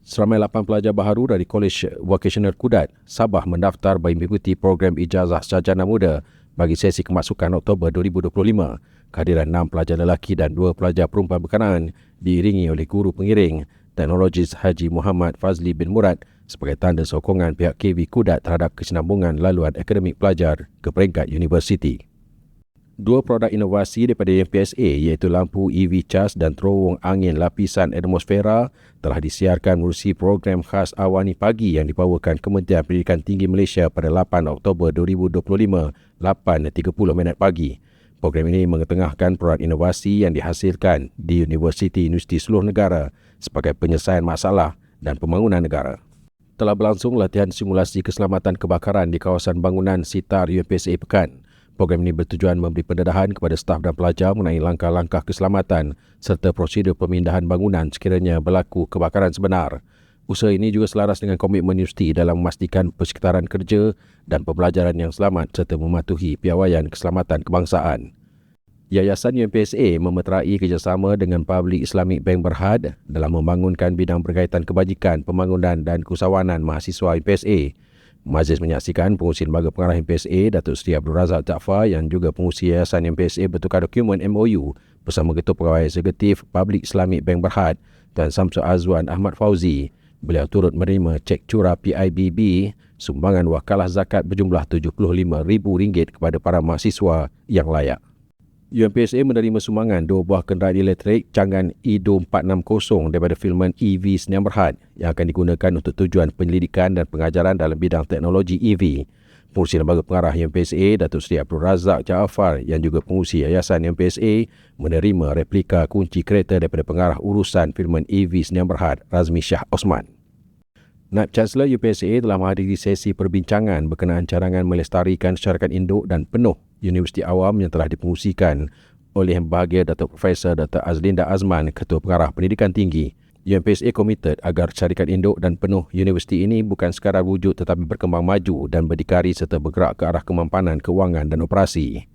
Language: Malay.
Seramai 8 pelajar baharu dari College Vocational Kudat, Sabah mendaftar bagi mengikuti program ijazah sarjana muda bagi sesi kemasukan Oktober 2025. Kehadiran 6 pelajar lelaki dan 2 pelajar perempuan berkenaan diiringi oleh guru pengiring teknologis Haji Muhammad Fazli bin Murad sebagai tanda sokongan pihak KV Kudat terhadap kesinambungan laluan akademik pelajar ke peringkat universiti dua produk inovasi daripada MPSA iaitu lampu EV charge dan terowong angin lapisan atmosfera telah disiarkan melalui program khas Awani Pagi yang dibawakan Kementerian Pendidikan Tinggi Malaysia pada 8 Oktober 2025 8.30 minit pagi. Program ini mengetengahkan produk inovasi yang dihasilkan di universiti-universiti seluruh negara sebagai penyelesaian masalah dan pembangunan negara. Telah berlangsung latihan simulasi keselamatan kebakaran di kawasan bangunan Sitar UPSA Pekan. Program ini bertujuan memberi pendedahan kepada staf dan pelajar mengenai langkah-langkah keselamatan serta prosedur pemindahan bangunan sekiranya berlaku kebakaran sebenar. Usaha ini juga selaras dengan komitmen universiti dalam memastikan persekitaran kerja dan pembelajaran yang selamat serta mematuhi piawaian keselamatan kebangsaan. Yayasan UMPSA memeterai kerjasama dengan Public Islamic Bank Berhad dalam membangunkan bidang berkaitan kebajikan, pembangunan dan keusahawanan mahasiswa UMPSA Majlis menyaksikan pengurusi lembaga pengarah MPSA Datuk Seri Abdul Razak Jaafar yang juga pengurusi Yayasan MPSA bertukar dokumen MOU bersama Ketua Pegawai Eksekutif Public Islamic Bank Berhad dan Samsul Azwan Ahmad Fauzi. Beliau turut menerima cek curah PIBB sumbangan wakalah zakat berjumlah RM75,000 kepada para mahasiswa yang layak. UMPSA menerima sumbangan dua buah kenderaan elektrik Cangan IDO 460 daripada filmen EV Sdn Berhad yang akan digunakan untuk tujuan penyelidikan dan pengajaran dalam bidang teknologi EV. Pengurusi Lembaga Pengarah UMPSA, Datuk Seri Abdul Razak Jaafar yang juga pengurusi Yayasan UMPSA menerima replika kunci kereta daripada pengarah urusan filmen EV Sdn Berhad, Razmi Shah Osman. Naib Chancellor UPSA telah menghadiri sesi perbincangan berkenaan carangan melestarikan syarikat induk dan penuh Universiti Awam yang telah dipengusikan oleh Yang Bahagia Datuk Profesor Dr. Azlinda Azman, Ketua Pengarah Pendidikan Tinggi. UMPSA committed agar syarikat induk dan penuh universiti ini bukan sekadar wujud tetapi berkembang maju dan berdikari serta bergerak ke arah kemampanan kewangan dan operasi.